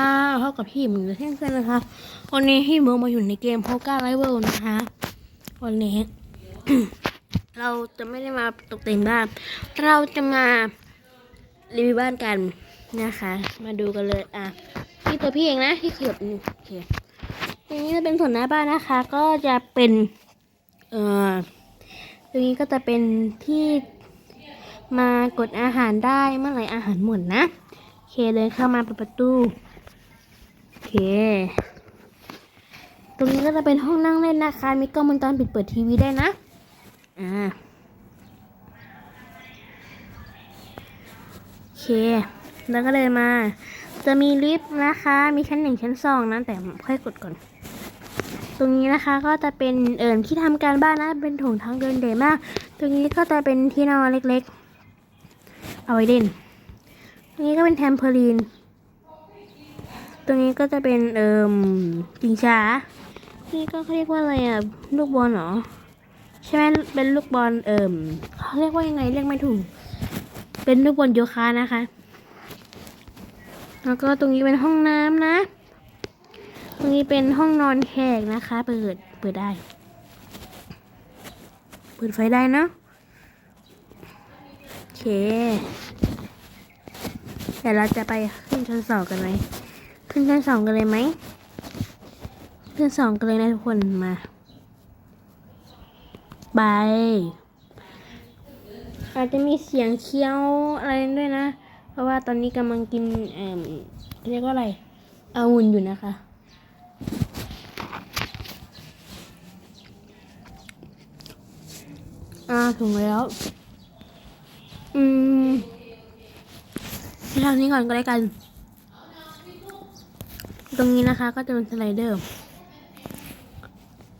อ่าเท่ากับพี่หมึงเช่นกันนะคะ วันนี้พี่หมึงมาอยู่ในเกมโพก้าไลเวลนะคะ วันนี้ เราจะไม่ได้มาตกแต่งบ้าน เราจะมารีวิวบ้านกันนะคะ มาดูกันเลยอะนี่ตัวพี่เองนะที่ขยับนี่โอเคตรงนี้จะเป็นส่วนหน้าบ้านนะคะ ก็จะเป็นเอ่อตรงนี้ก็จะเป็นที่มากดอาหารได้เมื่อไหร่อาหารหมดนะ โอเคเลยเข้ามาเปิดประตู ตรงนี้ก็จะเป็นห้องนั่งเล่นนะคะ มีกล้องวงจรปิดเปิดทีวีได้นะ อ่าโอเค แล้วก็เลยมา จะมีลิฟต์นะคะ มีชั้นหนึ่งชั้นสองนะ แต่ค่อยกดก่อน ตรงนี้นะคะก็จะเป็นเอ่อที่ทำการบ้านนะ เป็นโถงทางเดินใหญ่มาก ตรงนี้ก็จะเป็นที่นอนเล็กๆ เอาไว้เล่น ตรงนี้ก็เป็นแทมเพอรีน ตรงนี้ก็จะเป็นเอ่มจิงช้านี่ก็เขาเรียกว่าอะไรอะลูกบอลเหรอใช่ไหมเป็นลูกบอลเอ่มเขาเรียกว่ายังไงเรียกไม่ถูก เป็นลูกบอลโยคะนะคะ แล้วก็ตรงนี้เป็นห้องน้ำนะ ตรงนี้เป็นห้องนอนแขกนะคะ เปิดเปิดได้ เปิดไฟได้เนอะโอเคเดี๋ยวเราจะไปขึ้นชั้นสองกันไหม ขึ้นชั้นสองกันเลยไหมขึ้นสองกันเลยนะทุกคนมาบายอาจจะมีเสียงเคี้ยวอะไรด้วยนะ เพราะว่าตอนนี้กำลังกินเอ่อเรียกว่าอะไรองุ่นอยู่นะคะอ่าถึงแล้ว อืมไปทางนี้ก่อนก็ได้กัน ตรงนี้นะคะก็จะเป็นสไลเดอร์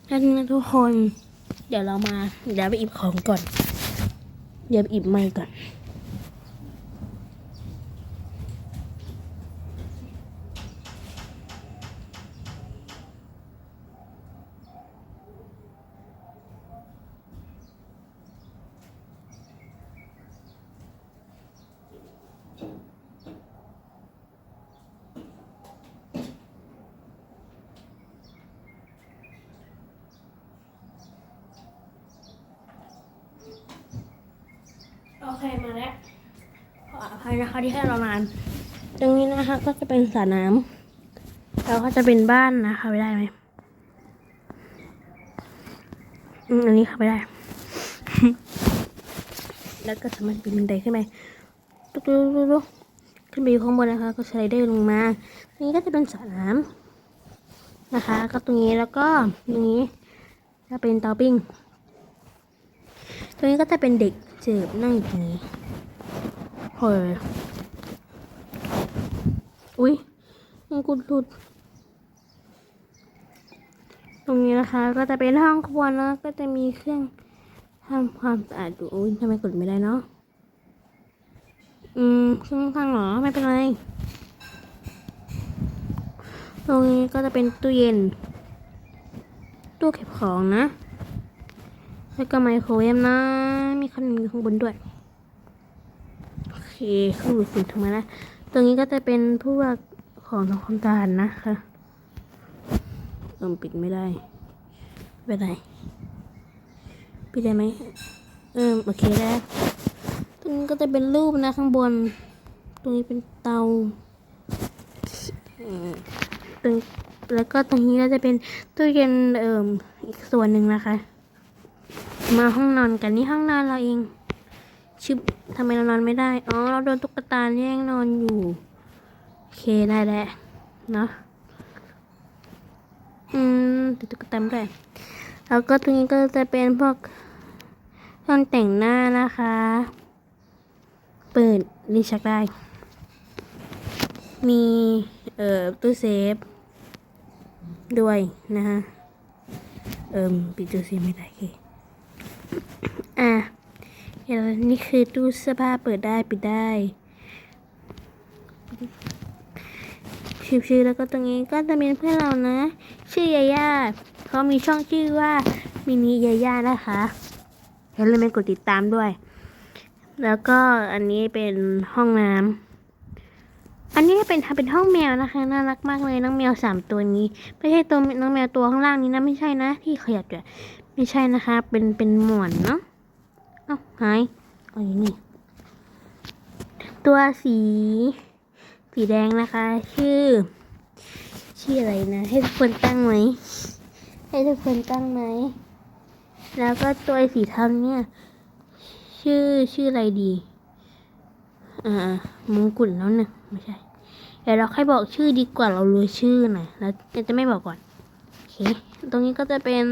ท่านี้ทุกคน เดี๋ยวเรามา เดี๋ยวไปอิบของก่อน เดี๋ยวไปอิบไม้ก่อน มาแล้วขออภัยนะคะที่ให้เรานานตรงนี้นะคะก็จะเป็นสระน้ำแล้วก็จะเป็นบ้านนะคะไปได้ไหมอืมอันนี้เข้าไปได้ แล้วก็สามารถปีนบันไดขึ้นไปตุ๊กตุ๊กตุ๊กขึ้นไปอยู่ข้างบนนะคะ ก็สไลเดอร์ลงมาตรงนี้ก็จะเป็นสระน้ำนะคะ ก็ตรงนี้แล้วก็ตรงนี้จะเป็นเตาปิ้งตรงนี้ก็จะเป็นเด็ก สิร์ฟนั่งอยู่ตรงนี้เฮ้ยอุ้ยมันกุดหลุด ตรงนี้นะคะ ก็จะเป็นห้องครัวนะก็จะมีเครื่องทำความสะอาดอยู่อุ้ยทำไมกดไม่ได้เนาะอืมเครื่องข้างเหรอไม่เป็นไร ตรงนี้ก็จะเป็นตู้เย็น ตู้เก็บของนะ แล้วก็ไมโครเวฟนะ มีขนมอยู่ข้างบนด้วย โอเคคืองดูดฝุ่นทำไมาแล้วตรงนี้ก็จะเป็นพวกของทำความสะอาดนะคะเออปิดไม่ได้ไม่เป็นไรปิดได้ไหมเออโอเคแล้วตรงนี้ก็จะเป็นรูปนะข้างบน ตรงนี้เป็นเตาตรงแล้วก็ตรงนี้ก็จะเป็นตู้เย็นเอ่มอีกส่วนหนึ่งนะคะ มาห้องนอนกันนี่ห้องนอนเราเองชึบทำไมเรานอนไม่ได้ อ๋อ เราโดนตุ๊กตาแย่งนอนอยู่ โอเคได้แล้วเนาะ อืมติดตุ๊กตาไม่ได้แล้วก็ตรงนี้ก็จะเป็นพวกเครื่องแต่งหน้านะคะ เปิดรีชักได้ มี เอ่อ ตู้เซฟ ด้วยนะคะเอิ่มปิดตู้เซฟไม่ได้โอเค อะเดี๋ยวนี่คือตู้เสื้อผ้าเปิดได้ปิดได้ชื่อๆแล้วก็ตรงนี้ก็จะเป็นเพื่อนเรานะ ชื่อยาย่าเขามีช่องชื่อว่ามินิยาย่านะคะอย่าลืมไปกดติดตามด้วย แล้วก็อันนี้เป็นห้องน้อันนี้เป็นทำเป็นห้องแมวนะคะน่ารักมากเลยน้องแมวสามตัวนี้ ไม่ใช่ตัวน้องแมวตัวข้างล่างนี้นะไม่ใช่นะ ที่ขยับอยู่ ไม่ใช่นะคะ เป็น เป็นหมอนเนาะ เอ้าหายเอาอยู่นี่ ตัวสี สีแดงนะคะ ชื่อ ชื่ออะไรนะ ให้ทุกคนตั้งไหม ให้ทุกคนตั้งไหม แล้วก็ตัวสีเทาเนี่ย ชื่อ ชื่ออะไรดี อ่ามงกุฎแล้วเนี่ยไม่ใช่ เดี๋ยวเราค่อยบอกชื่อดีกว่าเรารู้ชื่อหน่อยแล้วจะไม่บอกก่อน โอเค ตรงนี้ก็จะเป็น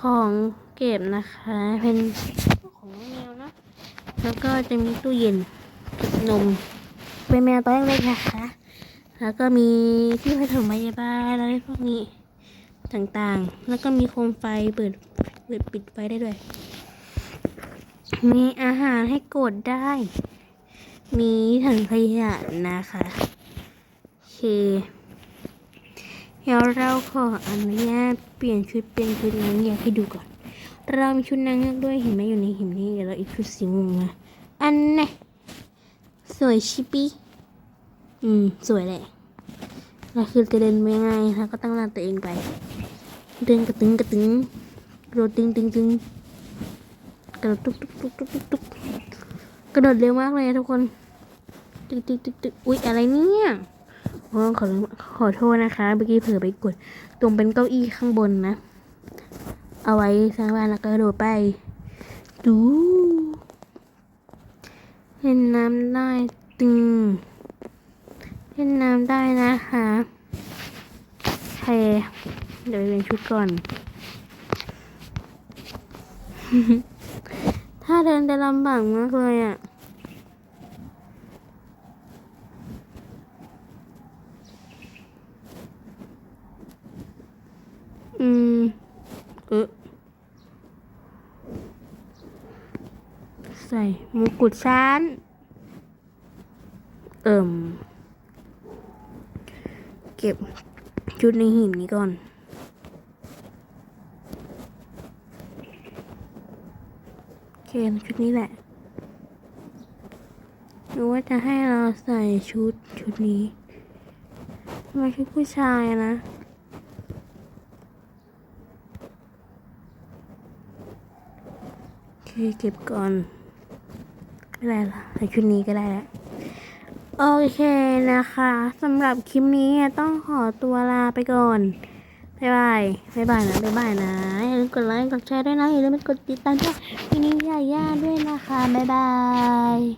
ของเก็บนะคะ เป็นของแมวนะแล้วก็จะมีตู้เย็นเก็บนม เป็นแมวตัวเล็กๆนะคะ แล้วก็มีที่ผสมพยาบาลอะไรพวกนี้ต่างๆ แล้วก็มีโคมไฟเปิดเปิดปิดไฟได้ด้วย มีอาหารให้กดได้ มีถังขยะนะคะโอเค เดี๋ยวเราขออนุญาตเปลี่ยนชุดเปลี่ยนชุดนางเงือกให้ดูก่อน เรามีชุดนางเงือกด้วยเห็นไหมอยู่ในเห็นนี้เดี๋ยวเราอีกชุดสีม่วงมาอันนี้สวยชิปปี้อืม สวยแหละเราคือจะเดินไปยังไงแล้วก็ตั้งหน้าตัวเองไป เดินกระตึงกระตึงกระโดดตึงตึงตึงกระโดดตุ๊กตุ๊กตุ๊กตุ๊กตุ๊กกระโดดเร็วมากเลยทุกคน ตึกตึกตึกตึกอุ๊ยอะไรเนี่ย โอ้ขอขอโทษนะคะเมื่อกี้เผลอไปกด ตรงเป็นเก้าอี้ข้างบนนะ เอาไว้สร้างบ้านแล้วก็โดดไปดูเล่นน้ำได้ตึงเล่นน้ำได้นะคะโอเคเดี๋ยวไปเปลี่นชุดก่อน ถ้าเดินจะลำบากมากเลยอะ อืมเออใส่มงกุฎช้านเอิ่ม เก็บชุดในหินนี้ก่อนโอเคชุดนี้แหละหรือว่าจะให้เราใส่ชุดชุดนี้ทำไมชุดผู้ชายนะ โอ เคเก็บก่อนไม่เป็นไรละใส่ชุดนี้ก็ได้แล้วโอเคนะคะสำหรับคลิปนี้ต้องขอตัวลาไปก่อนบายบายบายบายนะบายบายนะอย่าลืมกดไลค์กดแชร์ด้วยนะอย่าลืมกดติดตามช่องพี่นิยาย่าด้วยนะคะบ๊ายบาย